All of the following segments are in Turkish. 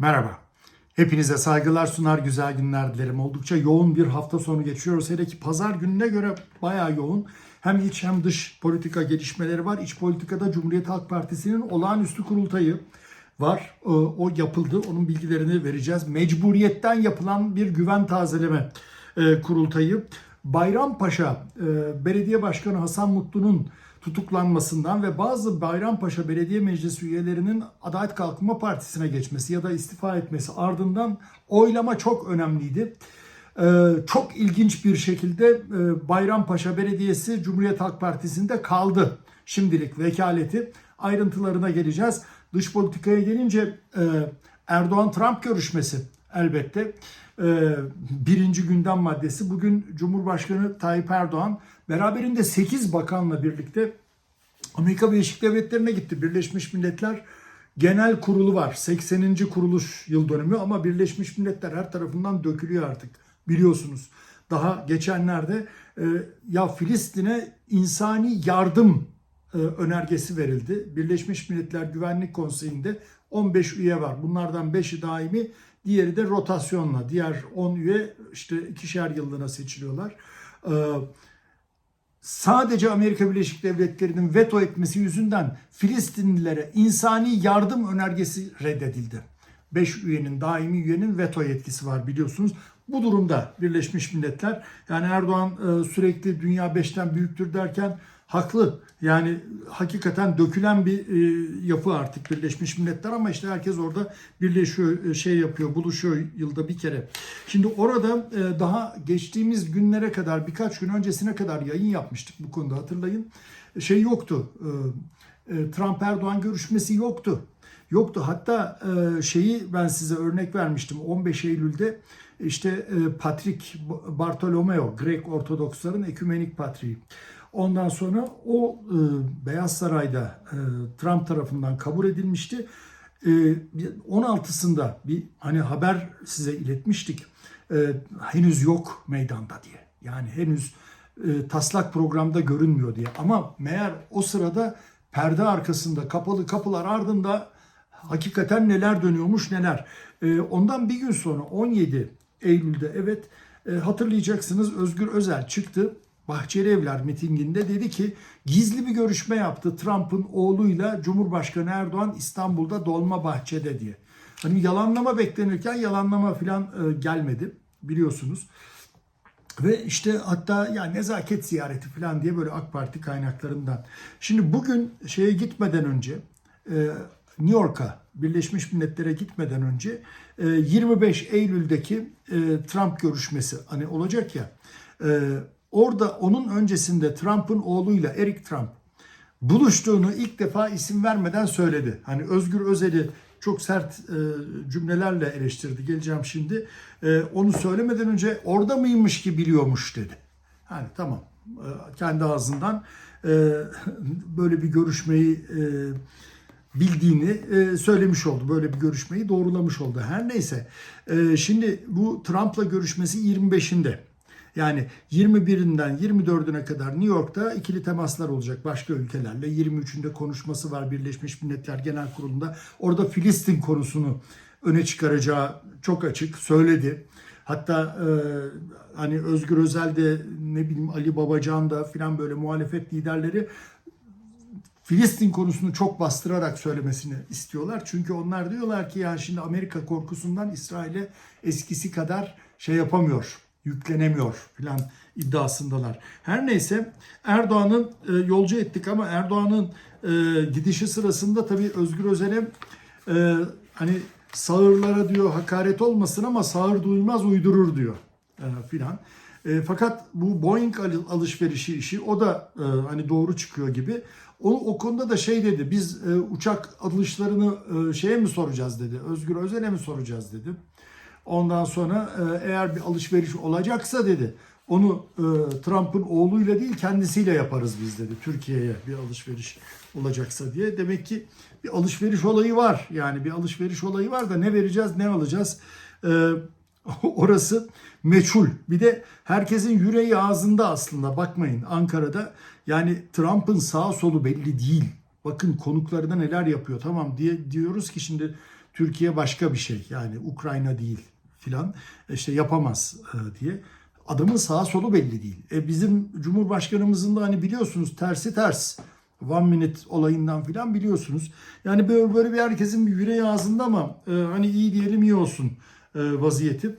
Merhaba. Hepinize saygılar sunar, güzel günler dilerim. Oldukça yoğun bir hafta sonu geçiyoruz. Hele ki pazar gününe göre bayağı yoğun. Hem iç hem dış politika gelişmeleri var. İç politikada Cumhuriyet Halk Partisi'nin olağanüstü kurultayı var. Ee, O yapıldı. Onun bilgilerini vereceğiz. Mecburiyetten yapılan bir güven tazeleme e, kurultayı. Bayrampaşa e, Belediye Başkanı Hasan Mutlu'nun tutuklanmasından ve bazı Bayrampaşa Belediye Meclisi üyelerinin Adalet Kalkınma Partisi'ne geçmesi ya da istifa etmesi ardından oylama çok önemliydi. Ee, çok ilginç bir şekilde e, Bayrampaşa Belediyesi Cumhuriyet Halk Partisi'nde kaldı. Şimdilik vekaleti ayrıntılarına geleceğiz. Dış politikaya gelince e, Erdoğan-Trump görüşmesi elbette e, birinci gündem maddesi. Bugün Cumhurbaşkanı Tayyip Erdoğan beraberinde 8 bakanla birlikte Amerika Birleşik Devletleri'ne gitti. Birleşmiş Milletler Genel Kurulu var. 80. kuruluş yıl dönümü ama Birleşmiş Milletler her tarafından dökülüyor artık biliyorsunuz. Daha geçenlerde e, ya Filistin'e insani yardım e, önergesi verildi. Birleşmiş Milletler Güvenlik Konseyi'nde 15 üye var. Bunlardan 5'i daimi, diğeri de rotasyonla. Diğer 10 üye işte ikişer yıllığına seçiliyorlar. E, sadece Amerika Birleşik Devletleri'nin veto etmesi yüzünden Filistinlilere insani yardım önergesi reddedildi. 5 üyenin, daimi üyenin veto yetkisi var biliyorsunuz. Bu durumda Birleşmiş Milletler yani Erdoğan e, sürekli dünya 5'ten büyüktür derken haklı. Yani hakikaten dökülen bir e, yapı artık Birleşmiş Milletler ama işte herkes orada birleşiyor, e, şey yapıyor, buluşuyor yılda bir kere. Şimdi orada e, daha geçtiğimiz günlere kadar birkaç gün öncesine kadar yayın yapmıştık bu konuda hatırlayın. Şey yoktu. e, e, Trump Erdoğan görüşmesi yoktu. Yoktu. Hatta e, şeyi ben size örnek vermiştim 15 Eylül'de işte e, Patrick Bartolomeo, Grek Ortodoksların ekümenik patriği. Ondan sonra o e, Beyaz Saray'da e, Trump tarafından kabul edilmişti. E, 16'sında bir hani haber size iletmiştik. E, henüz yok meydanda diye. Yani henüz e, taslak programda görünmüyor diye. Ama meğer o sırada perde arkasında kapalı kapılar ardında hakikaten neler dönüyormuş neler. E, ondan bir gün sonra 17 Eylül'de evet e, hatırlayacaksınız Özgür Özel çıktı. Bahçeli Evler mitinginde dedi ki gizli bir görüşme yaptı Trump'ın oğluyla Cumhurbaşkanı Erdoğan İstanbul'da Dolmabahçe'de diye. Hani yalanlama beklenirken yalanlama falan e, gelmedi biliyorsunuz. Ve işte hatta ya nezaket ziyareti falan diye böyle AK Parti kaynaklarından. Şimdi bugün şeye gitmeden önce e, New York'a Birleşmiş Milletler'e gitmeden önce e, 25 Eylül'deki e, Trump görüşmesi hani olacak ya orada onun öncesinde Trump'ın oğluyla Eric Trump buluştuğunu ilk defa isim vermeden söyledi. Hani Özgür Özel'i çok sert e, cümlelerle eleştirdi. Geleceğim şimdi. E, onu söylemeden önce orada mıymış ki biliyormuş dedi. Hani tamam e, kendi ağzından e, böyle bir görüşmeyi e, bildiğini e, söylemiş oldu. Böyle bir görüşmeyi doğrulamış oldu. Her neyse. E, şimdi bu Trump'la görüşmesi 25'inde. Yani 21'inden 24'üne kadar New York'ta ikili temaslar olacak başka ülkelerle. 23'ünde konuşması var Birleşmiş Milletler Genel Kurulu'nda. Orada Filistin konusunu öne çıkaracağı çok açık söyledi. Hatta e, hani Özgür Özel de ne bileyim Ali Babacan da filan böyle muhalefet liderleri Filistin konusunu çok bastırarak söylemesini istiyorlar. Çünkü onlar diyorlar ki ya şimdi Amerika korkusundan İsrail'e eskisi kadar şey yapamıyor, yüklenemiyor filan iddiasındalar. Her neyse Erdoğan'ın e, yolcu ettik ama Erdoğan'ın e, gidişi sırasında tabii Özgür Özel'e e, hani sağırlara diyor hakaret olmasın ama sağır duymaz uydurur diyor e, filan. E, fakat bu Boeing al- alışverişi işi o da e, hani doğru çıkıyor gibi. O, o konuda da şey dedi biz e, uçak alışlarını e, şeye mi soracağız dedi. Özgür Özel'e mi soracağız dedi. Ondan sonra e, eğer bir alışveriş olacaksa dedi onu e, Trump'ın oğluyla değil kendisiyle yaparız biz dedi. Türkiye'ye bir alışveriş olacaksa diye. Demek ki bir alışveriş olayı var. Yani bir alışveriş olayı var da ne vereceğiz ne alacağız. E, orası meçhul. Bir de herkesin yüreği ağzında aslında bakmayın Ankara'da. Yani Trump'ın sağ solu belli değil. Bakın konuklarına neler yapıyor tamam diye diyoruz ki şimdi Türkiye başka bir şey yani Ukrayna değil filan işte yapamaz e, diye. Adamın sağa solu belli değil. E bizim Cumhurbaşkanımızın da hani biliyorsunuz tersi ters. One minute olayından filan biliyorsunuz. Yani böyle, böyle bir herkesin bir yüreği ağzında ama e, hani iyi diyelim iyi olsun e, vaziyeti.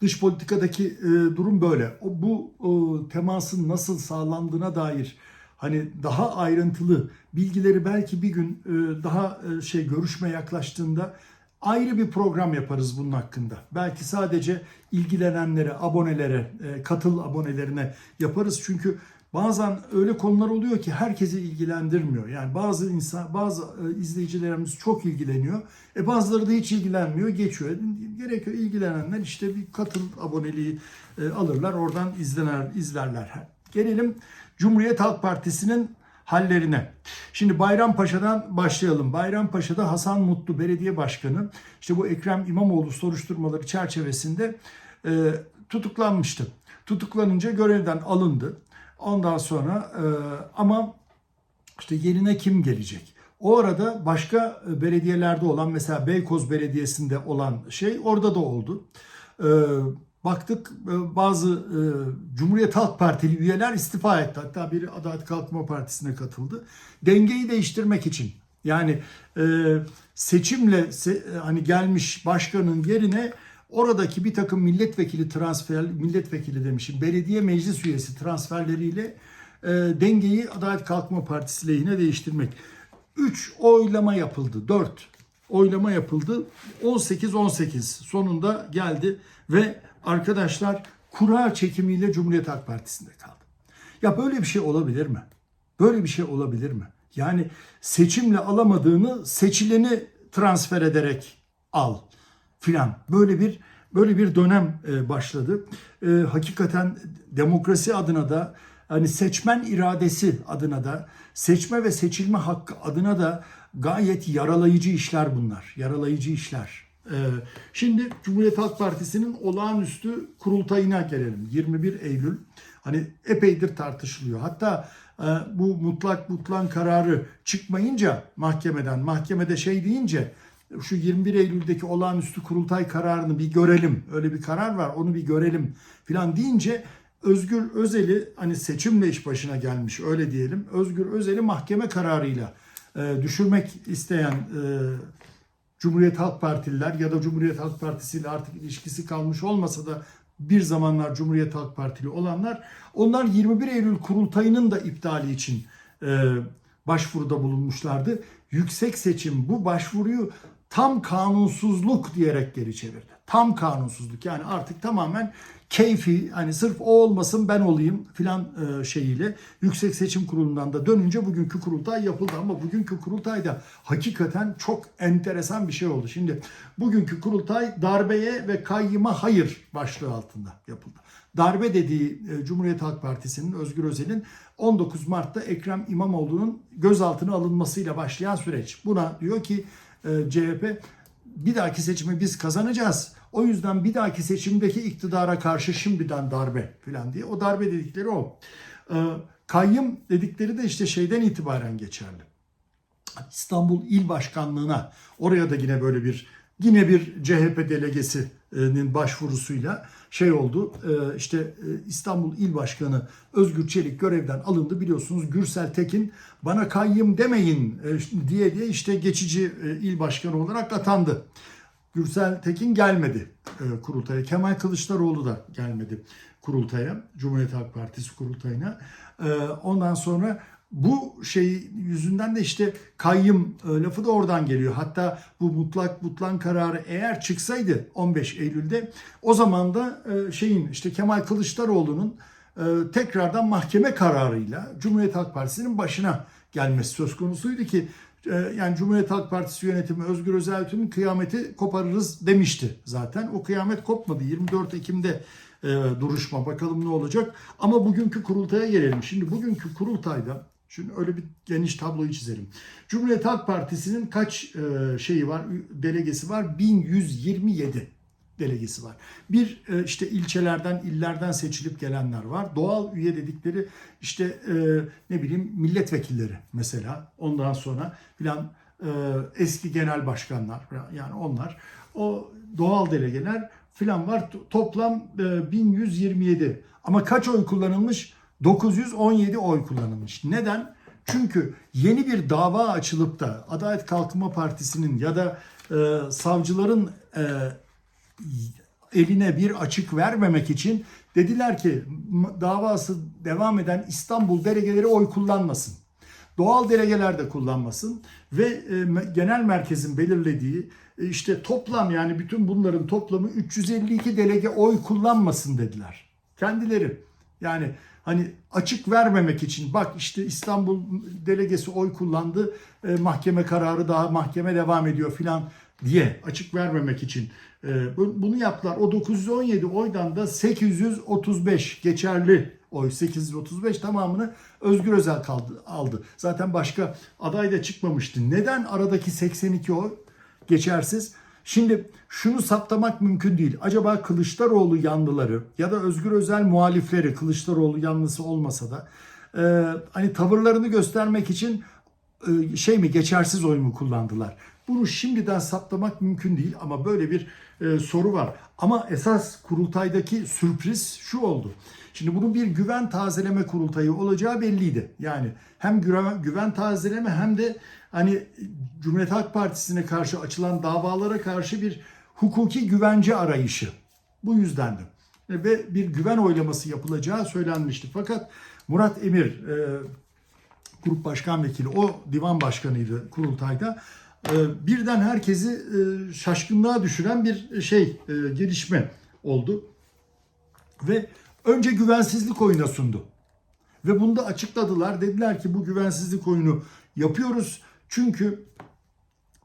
Dış politikadaki e, durum böyle. O bu e, temasın nasıl sağlandığına dair hani daha ayrıntılı bilgileri belki bir gün e, daha e, şey görüşme yaklaştığında ayrı bir program yaparız bunun hakkında. Belki sadece ilgilenenlere, abonelere, e, katıl abonelerine yaparız. Çünkü bazen öyle konular oluyor ki herkesi ilgilendirmiyor. Yani bazı insan, bazı e, izleyicilerimiz çok ilgileniyor. E bazıları da hiç ilgilenmiyor, geçiyor. Gerekiyor ilgilenenler işte bir katıl aboneliği e, alırlar, oradan izlener, izlerler. Gelelim Cumhuriyet Halk Partisi'nin hallerine. Şimdi Bayrampaşa'dan başlayalım. Bayrampaşa'da Hasan Mutlu Belediye Başkanı işte bu Ekrem İmamoğlu soruşturmaları çerçevesinde e, tutuklanmıştı. Tutuklanınca görevden alındı. Ondan sonra e, ama işte yerine kim gelecek? O arada başka belediyelerde olan mesela Beykoz Belediyesi'nde olan şey orada da oldu. E, baktık e, bazı e, Cumhuriyet Halk Partili üyeler istifa etti. Hatta biri Adalet Kalkınma Partisi'ne katıldı. Dengeyi değiştirmek için. Yani e, seçimle se- hani gelmiş başkanın yerine oradaki bir takım milletvekili transfer, milletvekili demişim, belediye meclis üyesi transferleriyle dengeyi Adalet Kalkınma Partisi lehine değiştirmek. 3 oylama yapıldı, 4 oylama yapıldı. 18-18 sonunda geldi ve arkadaşlar kura çekimiyle Cumhuriyet Halk Partisi'nde kaldı. Ya böyle bir şey olabilir mi? Böyle bir şey olabilir mi? Yani seçimle alamadığını seçileni transfer ederek al filan. Böyle bir böyle bir dönem e, başladı. E, hakikaten demokrasi adına da hani seçmen iradesi adına da seçme ve seçilme hakkı adına da gayet yaralayıcı işler bunlar. Yaralayıcı işler. E, şimdi Cumhuriyet Halk Partisi'nin olağanüstü kurultayına gelelim. 21 Eylül. Hani epeydir tartışılıyor. Hatta e, bu mutlak mutlan kararı çıkmayınca mahkemeden, mahkemede şey deyince şu 21 Eylül'deki olağanüstü kurultay kararını bir görelim. Öyle bir karar var onu bir görelim filan deyince Özgür Özel'i hani seçimle iş başına gelmiş öyle diyelim. Özgür Özel'i mahkeme kararıyla e, düşürmek isteyen e, Cumhuriyet Halk Partililer ya da Cumhuriyet Halk Partisi ile artık ilişkisi kalmış olmasa da bir zamanlar Cumhuriyet Halk Partili olanlar onlar 21 Eylül kurultayının da iptali için e, başvuruda bulunmuşlardı. Yüksek seçim bu başvuruyu tam kanunsuzluk diyerek geri çevirdi. Tam kanunsuzluk yani artık tamamen keyfi hani sırf o olmasın ben olayım filan e, şeyiyle Yüksek Seçim Kurulu'ndan da dönünce bugünkü kurultay yapıldı ama bugünkü kurultayda hakikaten çok enteresan bir şey oldu. Şimdi bugünkü kurultay darbeye ve kayyıma hayır başlığı altında yapıldı. Darbe dediği e, Cumhuriyet Halk Partisi'nin Özgür Özel'in 19 Mart'ta Ekrem İmamoğlu'nun gözaltına alınmasıyla başlayan süreç. Buna diyor ki e, CHP bir dahaki seçimi biz kazanacağız. O yüzden bir dahaki seçimdeki iktidara karşı şimdiden darbe falan diye. O darbe dedikleri o. Ee, kayyım dedikleri de işte şeyden itibaren geçerli. İstanbul İl Başkanlığı'na oraya da yine böyle bir yine bir CHP delegesinin başvurusuyla şey oldu. Ee, işte e, İstanbul İl Başkanı Özgür Çelik görevden alındı. Biliyorsunuz Gürsel Tekin bana kayyım demeyin e, diye diye işte geçici e, il başkanı olarak atandı. Gürsel Tekin gelmedi e, kurultaya. Kemal Kılıçdaroğlu da gelmedi kurultaya. Cumhuriyet Halk Partisi kurultayına. E, ondan sonra bu şey yüzünden de işte kayyım e, lafı da oradan geliyor. Hatta bu mutlak mutlan kararı eğer çıksaydı 15 Eylül'de o zaman da e, şeyin işte Kemal Kılıçdaroğlu'nun e, tekrardan mahkeme kararıyla Cumhuriyet Halk Partisi'nin başına gelmesi söz konusuydu ki yani Cumhuriyet Halk Partisi yönetimi Özgür Özel'in kıyameti koparırız demişti zaten. O kıyamet kopmadı. 24 Ekim'de e, duruşma bakalım ne olacak. Ama bugünkü kurultaya gelelim. Şimdi bugünkü kurultayda Şimdi öyle bir geniş tabloyu çizelim. Cumhuriyet Halk Partisi'nin kaç e, şeyi var, delegesi var? 1127 delegesi var. Bir e, işte ilçelerden, illerden seçilip gelenler var. Doğal üye dedikleri işte e, ne bileyim milletvekilleri mesela. Ondan sonra filan e, eski genel başkanlar yani onlar o doğal delegeler filan var. To- Toplam e, 1127 ama kaç oy kullanılmış? 917 oy kullanılmış. Neden? Çünkü yeni bir dava açılıp da Adalet Kalkınma Partisi'nin ya da e, savcıların e, eline bir açık vermemek için dediler ki davası devam eden İstanbul delegeleri oy kullanmasın. Doğal delegeler de kullanmasın ve e, genel merkezin belirlediği e, işte toplam yani bütün bunların toplamı 352 delege oy kullanmasın dediler. Kendileri. Yani hani açık vermemek için bak işte İstanbul delegesi oy kullandı e, mahkeme kararı daha mahkeme devam ediyor filan diye açık vermemek için e, bu- bunu yaptılar. O 917 oydan da 835 geçerli oy 835 tamamını Özgür Özel kaldı, aldı. Zaten başka aday da çıkmamıştı. Neden aradaki 82 oy geçersiz? Şimdi şunu saptamak mümkün değil. Acaba Kılıçdaroğlu yanlıları ya da Özgür Özel muhalifleri Kılıçdaroğlu yanlısı olmasa da e, hani tavırlarını göstermek için e, şey mi geçersiz oy mu kullandılar? Bunu şimdiden saptamak mümkün değil ama böyle bir e, soru var. Ama esas kurultaydaki sürpriz şu oldu. Şimdi bunun bir güven tazeleme kurultayı olacağı belliydi. Yani hem güven, güven tazeleme hem de hani Cumhuriyet Halk Partisi'ne karşı açılan davalara karşı bir hukuki güvence arayışı. Bu yüzdendi. Ve bir güven oylaması yapılacağı söylenmişti. Fakat Murat Emir, e, grup başkan vekili, o divan başkanıydı kurultayda. Ee, Birden herkesi e, şaşkınlığa düşüren bir şey, e, gelişme oldu. Ve önce güvensizlik oyuna sundu. Ve bunu da açıkladılar. Dediler ki bu güvensizlik oyunu yapıyoruz. Çünkü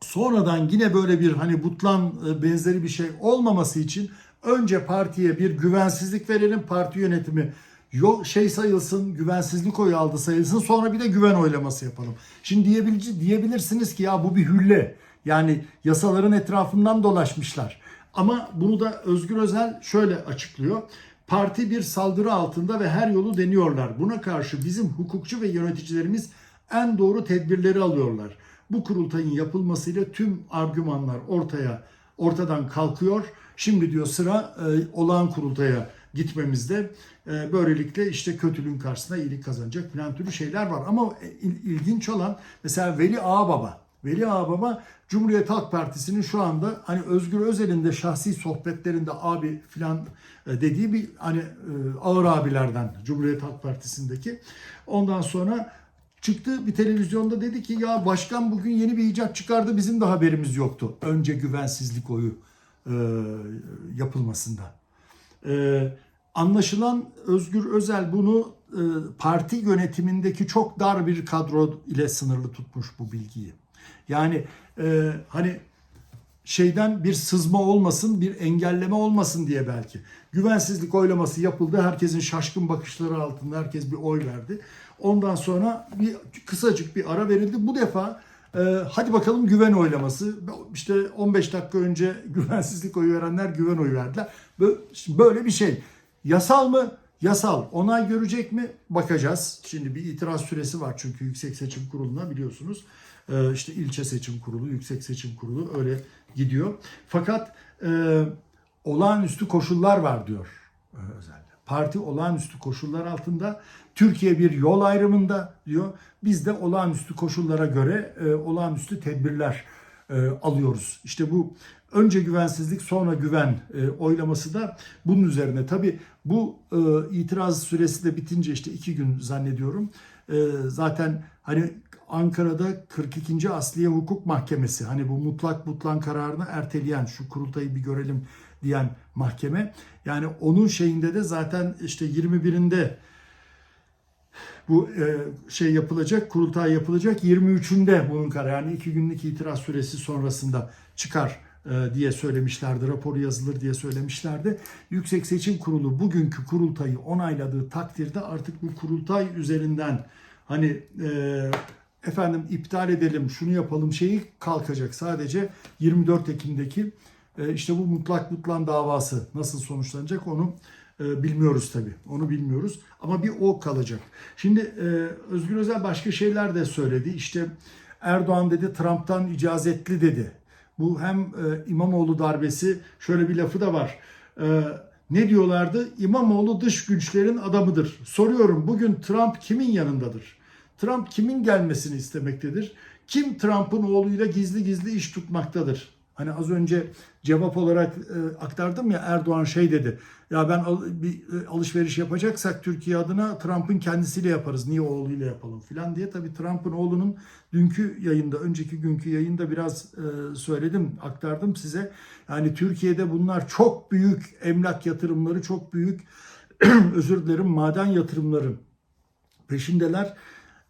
sonradan yine böyle bir hani butlan e, benzeri bir şey olmaması için önce partiye bir güvensizlik verelim. Parti yönetimi yol şey sayılsın, güvensizlik oyu aldı sayılsın. Sonra bir de güven oylaması yapalım. Şimdi diyebil, diyebilirsiniz ki ya bu bir hülle. Yani yasaların etrafından dolaşmışlar. Ama bunu da Özgür Özel şöyle açıklıyor. Parti bir saldırı altında ve her yolu deniyorlar. Buna karşı bizim hukukçu ve yöneticilerimiz en doğru tedbirleri alıyorlar. Bu kurultayın yapılmasıyla tüm argümanlar ortaya ortadan kalkıyor. Şimdi diyor sıra e, olağan kurultaya gitmemizde. E, böylelikle işte kötülüğün karşısında iyilik kazanacak falan türlü şeyler var. Ama il- ilginç olan mesela Veli Ağbaba. Veli Ağbaba Cumhuriyet Halk Partisi'nin şu anda hani Özgür Özel'in de şahsi sohbetlerinde abi filan e, dediği bir hani e, ağır abilerden Cumhuriyet Halk Partisi'ndeki. Ondan sonra çıktı bir televizyonda dedi ki ya başkan bugün yeni bir icat çıkardı bizim de haberimiz yoktu. Önce güvensizlik oyu e, yapılmasında. E, anlaşılan Özgür Özel bunu e, parti yönetimindeki çok dar bir kadro ile sınırlı tutmuş bu bilgiyi. Yani e, hani şeyden bir sızma olmasın, bir engelleme olmasın diye belki. Güvensizlik oylaması yapıldı. Herkesin şaşkın bakışları altında herkes bir oy verdi. Ondan sonra bir kısacık bir ara verildi. Bu defa e, hadi bakalım güven oylaması. İşte 15 dakika önce güvensizlik oyu verenler güven oyu verdiler. Böyle, böyle bir şey. Yasal mı? Yasal. Onay görecek mi? Bakacağız. Şimdi bir itiraz süresi var çünkü Yüksek Seçim Kurulu'na biliyorsunuz. Ee, işte ilçe seçim kurulu, yüksek seçim kurulu öyle gidiyor. Fakat e, olağanüstü koşullar var diyor e, özelde. Parti olağanüstü koşullar altında Türkiye bir yol ayrımında diyor. Biz de olağanüstü koşullara göre e, olağanüstü tedbirler e, alıyoruz. İşte bu önce güvensizlik sonra güven e, oylaması da bunun üzerine. Tabi bu e, itiraz süresi de bitince işte iki gün zannediyorum. E, zaten hani Ankara'da 42. Asliye Hukuk Mahkemesi hani bu mutlak butlan kararını erteleyen şu kurultayı bir görelim diyen mahkeme. Yani onun şeyinde de zaten işte 21'inde bu e, şey yapılacak, kurultay yapılacak. 23'ünde bunun kararı yani iki günlük itiraz süresi sonrasında çıkar e, diye söylemişlerdi. Raporu yazılır diye söylemişlerdi. Yüksek Seçim Kurulu bugünkü kurultayı onayladığı takdirde artık bu kurultay üzerinden hani e, efendim iptal edelim, şunu yapalım şeyi kalkacak. Sadece 24 Ekim'deki e, işte bu mutlak butlan davası nasıl sonuçlanacak onu bilmiyoruz tabii. Onu bilmiyoruz ama bir o kalacak. Şimdi e, Özgür Özel başka şeyler de söyledi. İşte Erdoğan dedi Trump'tan icazetli dedi. Bu hem e, İmamoğlu darbesi şöyle bir lafı da var. E, ne diyorlardı? İmamoğlu dış güçlerin adamıdır. Soruyorum bugün Trump kimin yanındadır? Trump kimin gelmesini istemektedir? Kim Trump'ın oğluyla gizli gizli iş tutmaktadır? Hani az önce cevap olarak e, aktardım ya Erdoğan şey dedi. Ya ben al- bir e, alışveriş yapacaksak Türkiye adına Trump'ın kendisiyle yaparız. Niye oğluyla yapalım filan diye. Tabii Trump'ın oğlunun dünkü yayında, önceki günkü yayında biraz e, söyledim, aktardım size. Yani Türkiye'de bunlar çok büyük emlak yatırımları, çok büyük özür dilerim maden yatırımları peşindeler.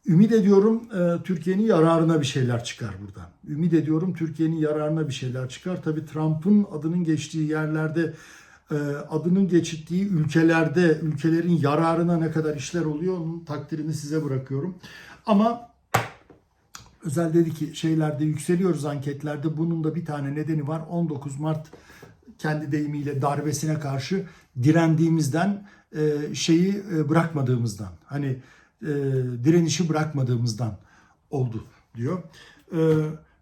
Ümit ediyorum e, Türkiye'nin yararına bir şeyler çıkar buradan. Ümit ediyorum Türkiye'nin yararına bir şeyler çıkar. Tabii Trump'ın adının geçtiği yerlerde, e, adının geçittiği ülkelerde, ülkelerin yararına ne kadar işler oluyor onun takdirini size bırakıyorum. Ama Özel dedi ki şeylerde yükseliyoruz anketlerde. Bunun da bir tane nedeni var. 19 Mart kendi deyimiyle darbesine karşı direndiğimizden e, şeyi e, bırakmadığımızdan hani e, direnişi bırakmadığımızdan oldu diyor. E,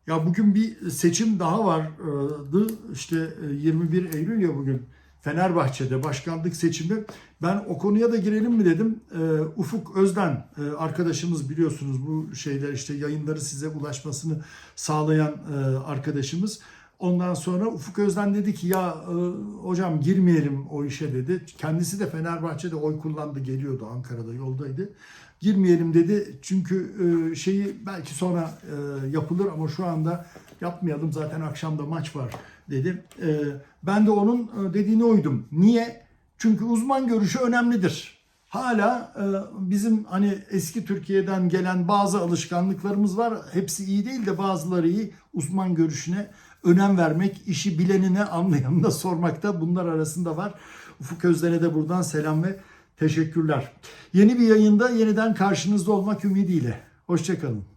ya bugün bir seçim daha vardı. İşte e, 21 Eylül ya bugün. Fenerbahçe'de başkanlık seçimi. Ben o konuya da girelim mi dedim. Ufuk Özden e, arkadaşımız biliyorsunuz bu şeyler işte yayınları size ulaşmasını sağlayan e, arkadaşımız. Ondan sonra Ufuk Özden dedi ki ya e, hocam girmeyelim o işe dedi. Kendisi de Fenerbahçe'de oy kullandı geliyordu Ankara'da yoldaydı. Girmeyelim dedi çünkü e, şeyi belki sonra e, yapılır ama şu anda yapmayalım zaten akşamda maç var dedi. E, ben de onun e, dediğine uydum. Niye? Çünkü uzman görüşü önemlidir. Hala e, bizim hani eski Türkiye'den gelen bazı alışkanlıklarımız var. Hepsi iyi değil de bazıları iyi. Uzman görüşüne önem vermek, işi bilenine, anlayanına sormakta bunlar arasında var. Ufuk Özden'e de buradan selam ve teşekkürler. Yeni bir yayında yeniden karşınızda olmak ümidiyle. Hoşçakalın.